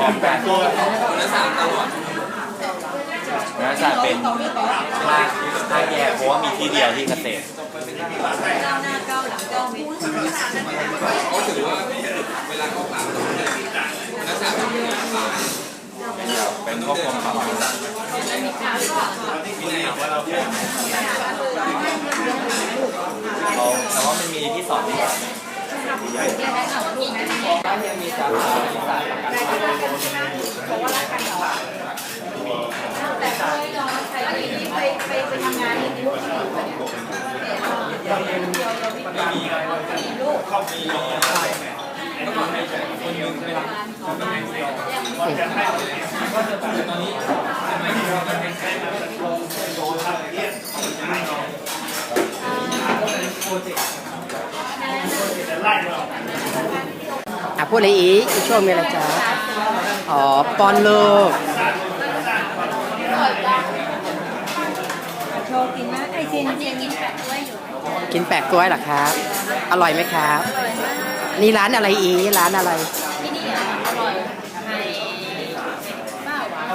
พร้อมกันนักศึกษาตลอดนักศึกษาเป็นภาคภาคแยกเพราะว่ามีที่เดียวที่เกษตรก้าวหน้าก้าวหลังก้าวมิดเป็นควบคุมความรู้เขาแต่ว่ามันมีที่สอนที่บ้านยังมีสาขาศาสตร์ประ กันภัย แต่เคยลองใช้ที่ไปไปไปทำงานในลูกที่อยู่เนี่ยเดียวเดียวเดียวมีลูก อะ พูดอะไรอีกอีช่วงมีอะไรจ๊ะอ๋อปอนลูกโชว์กินนะไอเจนเจนกินแบบด้วยอยู่กินแปะกล้วยเหรอครับ อร่อยไหมครับ นี่ร้านอะไรอีร้านอะไรที่นี่อร่อยไฮบ้าหวาน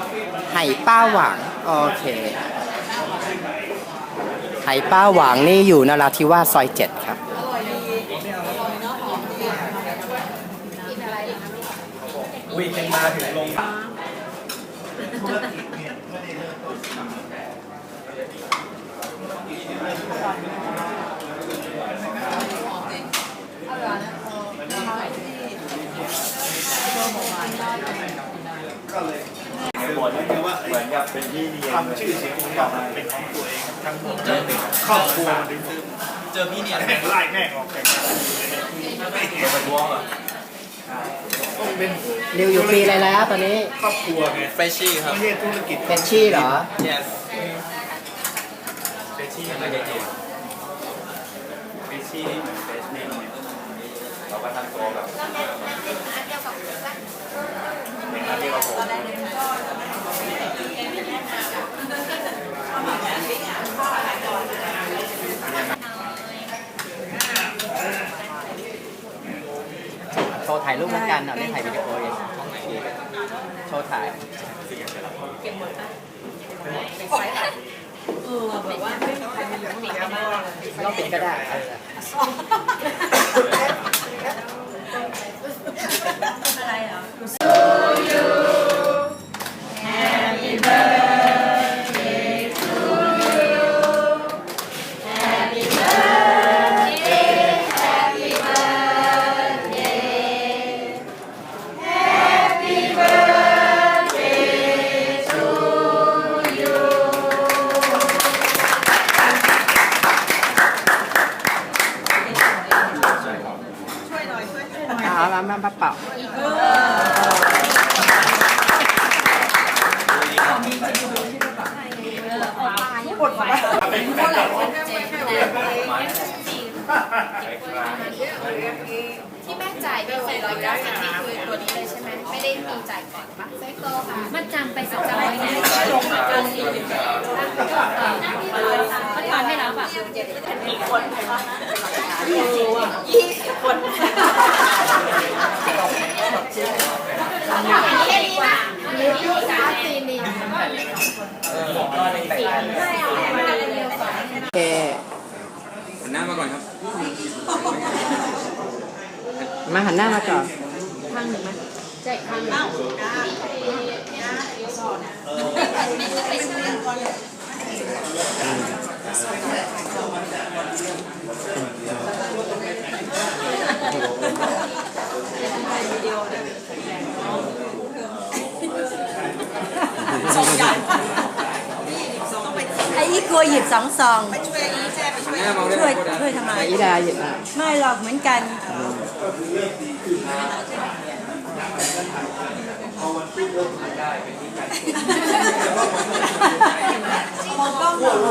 ไห่ป้าหวังโอเคไห่ป้าหวังนี่อยู่นราธิวาสซอยเจ็ดครับ อร่อยดีอร่อยเนาะหอมดีกินอะไร วิ่งมาถึงลง หมด เหมือนกับเป็นที่เรียนทำชื่อเสียงของเราเป็นของตัวเองทั้งหมดครอบครัวมันถึงเจอพี่เนี่ยแม่งไล่แม่งออกจากกันเป็นประท้วงอะต้องเป็นนิวอยู่ปีอะไรแล้วตอนนี้ครอบครัวไงเฟชชี่ครับไม่ใช่ธุรกิจเป็นชี่เหรอ yes เฟชชี่ยังไม่ได้เรียนเฟชชี่เฟชเนี่ยเราก็ทำตัวแบบเป็นหน้าที่เราผม โชว์ถ่ายรูปแล้วกันเอาได้ถ่ายวิดีโอเองโชว์ถ่ายเออแบบว่าไม่มีใครเป็นแบบนี้กันบ้างเราปิดก็ได้ เอามามามาเป่าปวดหัวเป็นเท่าไหร่เจ็ดที่แม่จ่ายไปสี่ร้อยเก้าสิบนี่คือตัวนี้เลยใช่ไหมไม่ได้มีจ่ายก่อนปะไซโก้ค่ะมันจำไปสักจำไว้เนี่ยลงมาจนสี่เมื่อวานให้แล้วแบบกี่คนคะยี่สิบคน แค่นี้นะยูสามสี่นี่โอเคหันหน้ามาก่อนครับ มาหันหน้ามาก่อนข้างหนึ่งไหมใช่ข้างหนึ่งไอ้อี กลัวหยิบสองซอง ช่วยช่วยทำไมอีดาหยิบมาไม่หรอกเหมือนกันก็หน่อย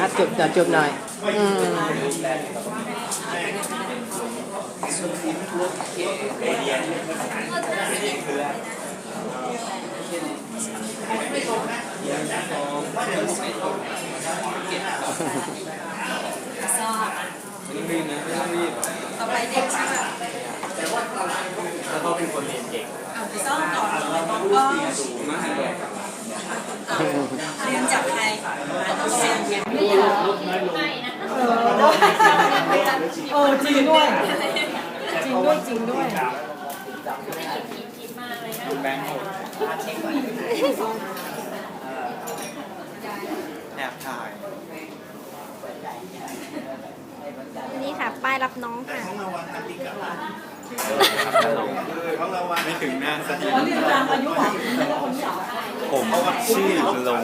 อะจุบหน่อยจุบหน่อยอืม ต่อไปเด็กใช่ไหมแล้วก็เป็นคนเรีกอาไปซ่อมต่อแล้วก็สูมากเลยเรียนจากใครไม่ได้ลดน้จริงด้วย จริงด้วยจริงด้วย แบงค์หมดแอบถ่ายนี่ค่ะ ป้ายรับน้องค่ะไม่ถึงหน้าสักทีเขาเรียกตามอายุเหรอไม่ใช่คนนี้เหรอผมชื่อลง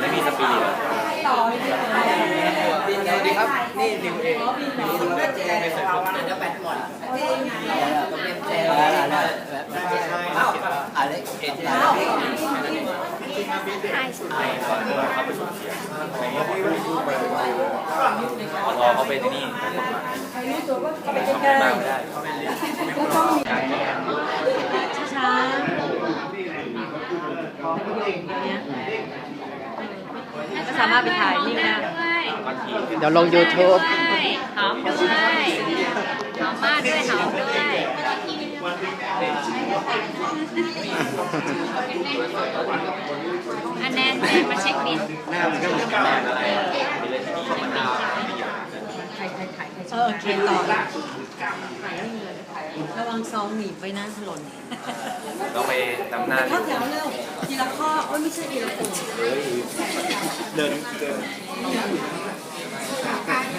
ไม่มีสปีดต่อสวัสดีครับ นี่นิวเอง อะไรเอ็นถ่ายสุดเขาไปสุ่มเสียงพอเขาเป็นนี่ทำมากไม่ได้ช้าก็สามารถไปถ่ายนี่ได้บางทีเดี๋ยวลง YouTube อมด้วยหอมมากด้วยหอมด้วยอันแน่นเลยมาเช็คบินหน้ามันก็เหมือนแม่อะไรมีเลยที่นี่มันดาวไม่ยาวเออโอเคต่อระวังซองหนีบไว้นะถลนเราไปนำหน้าเข้าแถวเร็วทีละข้อโอ้ยไม่ใช่ทีละกลุ่มเดินเดิน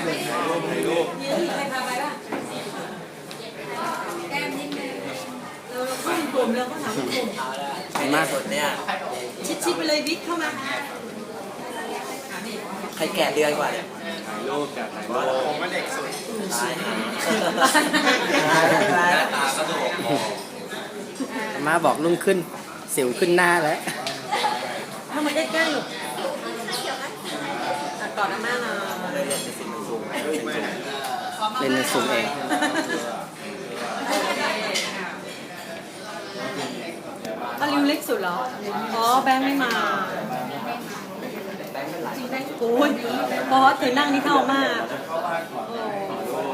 ถ่ายรูปนี่ใครพาไปป่ะแก้มนิดนึงเราเข้าเป็นกลุ่มเราก็ถามเป็นกลุ่มมากสุดเนี่ยชิดๆไปเลยวิทเข้ามาใครแก่เดือนกว่าเนี่ยถ่ายรูปกับถ่ายรูปผมว่าเด็กสุดหน้าตาก็ดูมาบอกรุ่งขึ้น สิวขึ้นหน้าแล้วเข้ามาใกล้ๆลูกอ่ะกอดอาม่าหน่อยเป็นในซูมเองอาริวเล็กสุดเหรอ อ๋อ แบงค์ไม่มาจริงแบงค์กูนเพราะเธอนั่งนี่เข้ามากโอ้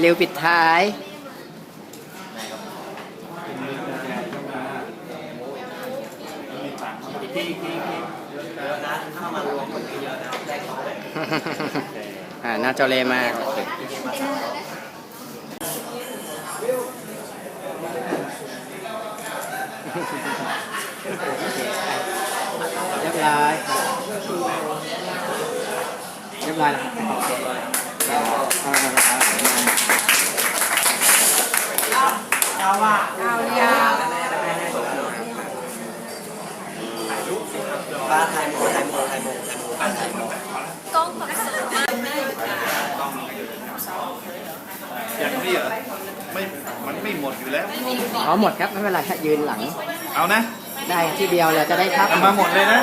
เร็วปิดท้ายอ่าหน้าเจ้าเล่ห์มากเรียบร้อยเรียบร้อยแล้ว เกล้องแบบสวยมากอย่างนี้เหรอไม่มันไม่หมดอยู่แล้วอ๋อหมดครับไม่เป็นไรยืนหลัง เอานะ ได้ที่เดียวเราจะได้พับมาหมดเลยนะ